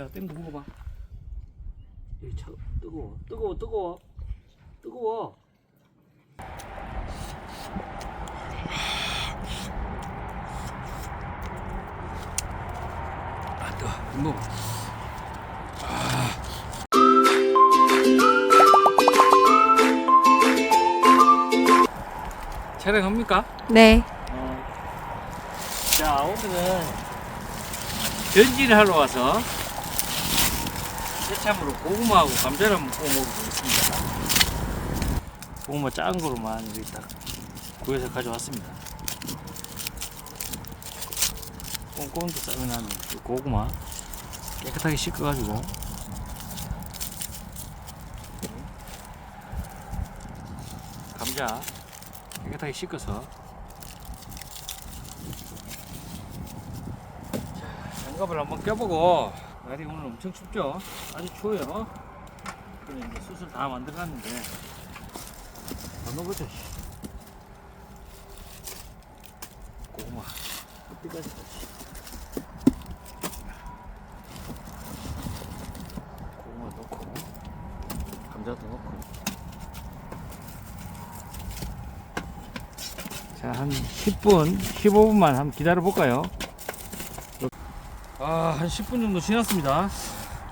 자, 땡도 먹어봐. 이 차, 뜨거워, 뜨거워, 뜨거워, 뜨거워. 아, 뜨거. 먹어. 아. 촬영합니까? 네. 어. 자, 오늘은 전지를 하러 와서 새참으로 고구마하고 감자를 구워 먹어보겠습니다. 고구마 작은 거로만 여기 딱 구해서 가져왔습니다. 꼼꼼히 싸면한 고구마 깨끗하게 씻어가지고 감자 깨끗하게 씻어서 장갑을 한번 껴보고 날이 오늘 엄청 춥죠? 아주 추워요. 그래 이제 수술 다 만들었는데 안. 씨. 고구마 어디까지 가지? 고구마 넣고 감자도 넣고 자 한 10분 15분만 한번 기다려 볼까요? 아, 한 10분 정도 지났습니다.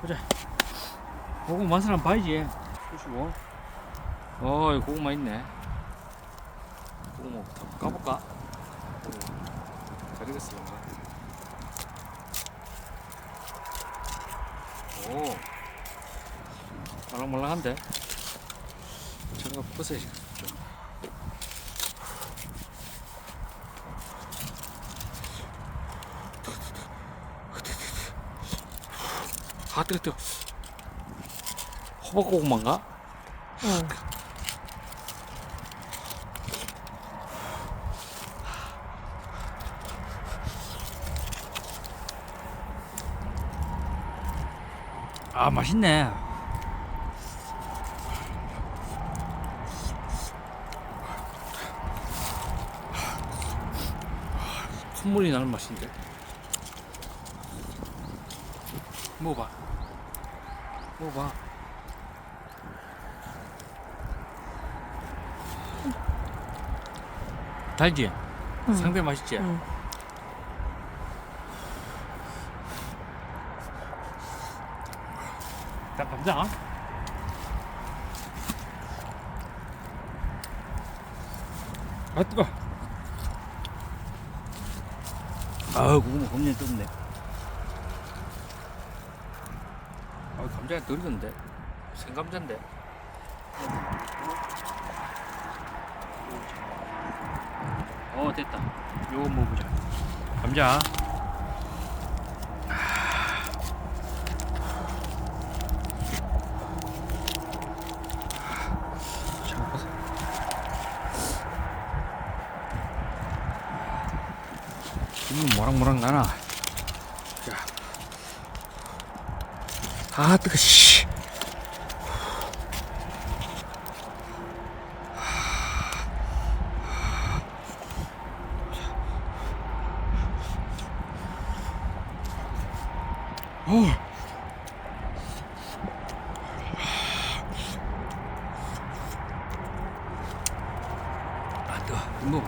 보자. 고구마 맛을 한번 봐야지. 보시고. 어, 여기 고구마 있네. 고구마부터 까볼까? 잘 익었어, 뭔가. 오. 말랑말랑한데? 잠깐 벗어야지. 아, 뜨거, 뜨거. 호박고구마인가? 응. 아, 맛있네. 콧물이 나는 맛인데. 먹어봐. 먹어봐. 달지? 응. 상당히 맛있지? 응. 자, 감자. 아, 뜨거. 아, 고구마 겁나 뜨겁네. 아, 감자가 덜 익었는데. 생감자인데. 어, 됐다. 요거 먹어보자. 감자. 이거 모락모락 나나. 아, 뜨거, 씨. 어. 아, 뜨거. 뭐.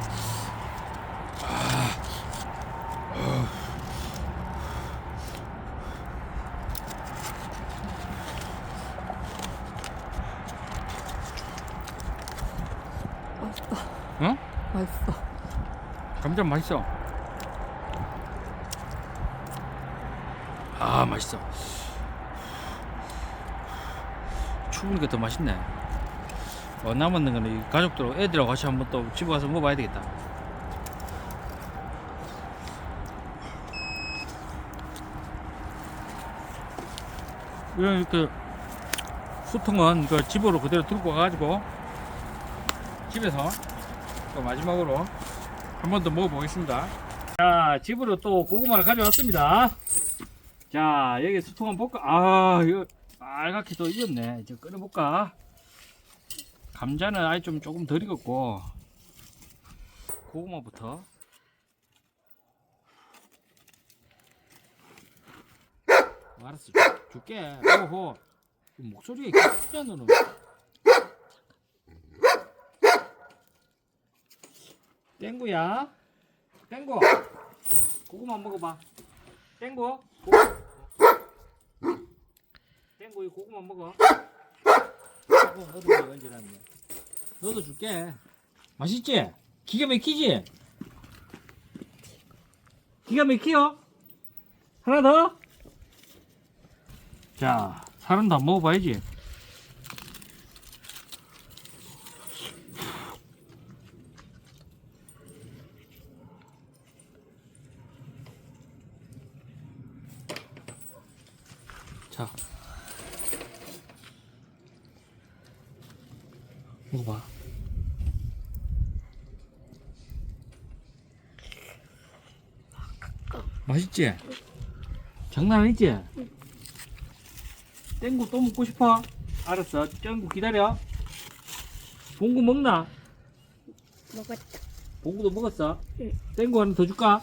맛있다. 응? 맛있어. 감자 맛있어. 아 맛있어. 추우니까 더 맛있네. 어, 남았는 거는 이 가족들, 애들하고 같이 한번 또 집에 가서 먹어봐야 되겠다. 이렇게 수통은 그 집으로 그대로 들고 가가지고 집에서 또 마지막으로 한 번 더 먹어보겠습니다. 자, 집으로 또 고구마를 가져왔습니다. 자, 여기 수통 한번 볼까? 아, 이거 빨갛게 또 익었네. 이제 꺼내볼까? 감자는 아예 좀 조금 덜 익었고, 고구마부터. 알았어 줄- 줄게 오호 목소리가 크냐 너는 땡구야 땡구 고구마 먹어봐 땡구 고... 땡구 이 고구마 먹어 고구마 너도 언제놨네 너도 줄게 맛있지? 기가 막히지? 기가 막히요? 하나 더? 자, 살은 다 먹어봐야지. 자, 먹어봐. 맛있지? 장난 아니지? 땡구 또 먹고 싶어? 알았어. 땡구 기다려. 봉구 먹나? 먹었다. 봉구도 먹었어? 응. 땡구 하나 더 줄까?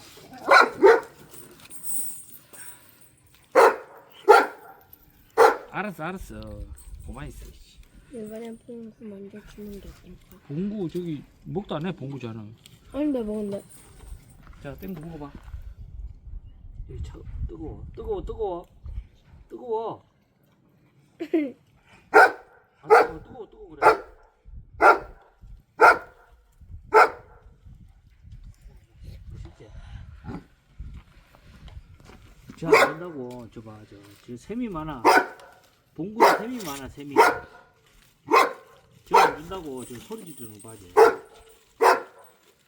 알았어, 알았어. 고만 있어. 씨. 이번엔 뽕구 먼저 주는 게 괜찮아. 봉구 저기 먹도 안 해. 봉구잖아. 아닌데 먹는데. 자, 땡구 먹어봐. 이 차, 뜨거워, 뜨거워, 뜨거워, 뜨거워. 아, 뜨거워, 뜨거워, 뜨거워 그래. 자, 안 된다고. 저 봐, 저, 저 샘이 많아. 봉구에 샘이 많아, 샘이. 저안 준다고, 저 소리 지르는 거.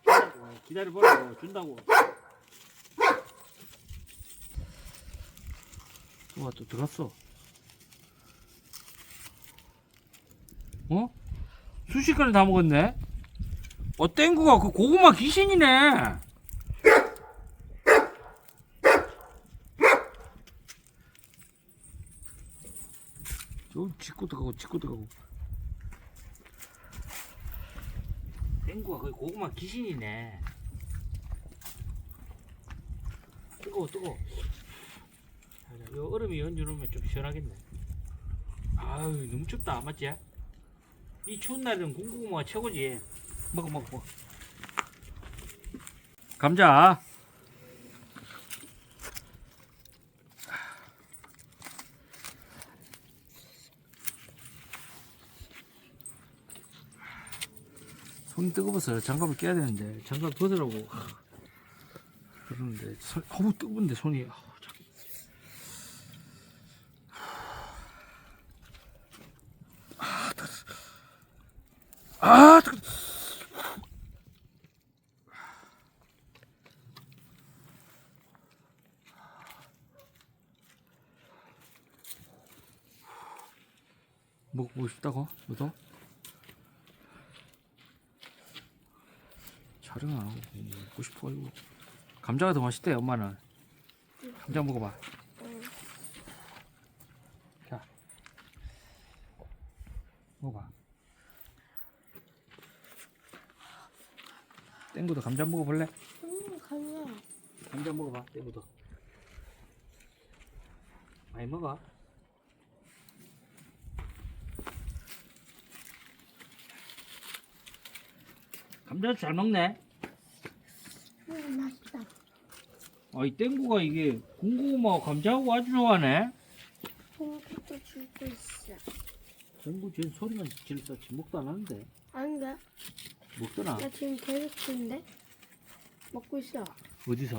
준다고, 기다려보라고, 준다고. 와, 또 들었어. 어? 수시간을 다 먹었네? 어, 땡구가 그 고구마 귀신이네. 저 짚고 들어가고 짚고 들어가고. 땡구가 그 고구마 귀신이네. 뜨거워, 뜨거워. 자, 요 얼음이 얹어놓으면 좀 시원하겠네. 아유, 너무 춥다, 맞지? 이 추운 날에는 군고구마가 최고지. 먹어, 먹어, 먹어. 감자. 손이 뜨거워서 장갑을 껴야 되는데 장갑 벗으라고 그러는데 손, 어우 뜨거운데 손이 참. 아, 뜨거. 먹고 싶다고? 너도? 촬영 안 하고 먹고 싶어가지고 감자가 더 맛있대 엄마는. 감자 먹어봐. 자. 먹어봐. 땡구도 감자 먹어볼래? 음, 가냐. 감자 먹어봐 땡구도. 많이 먹어 감자 잘 먹네 음, 맛있다. 아, 이 땡구가 이게 군고구마 감자하고 아주 좋아하네. 뽕구도 주고 있어. 땡구 쟤 소리만 질서 먹도 안 하는데. 아닌데? 먹더나. 나 지금 계속 주는데? 먹고 있어. 어디서?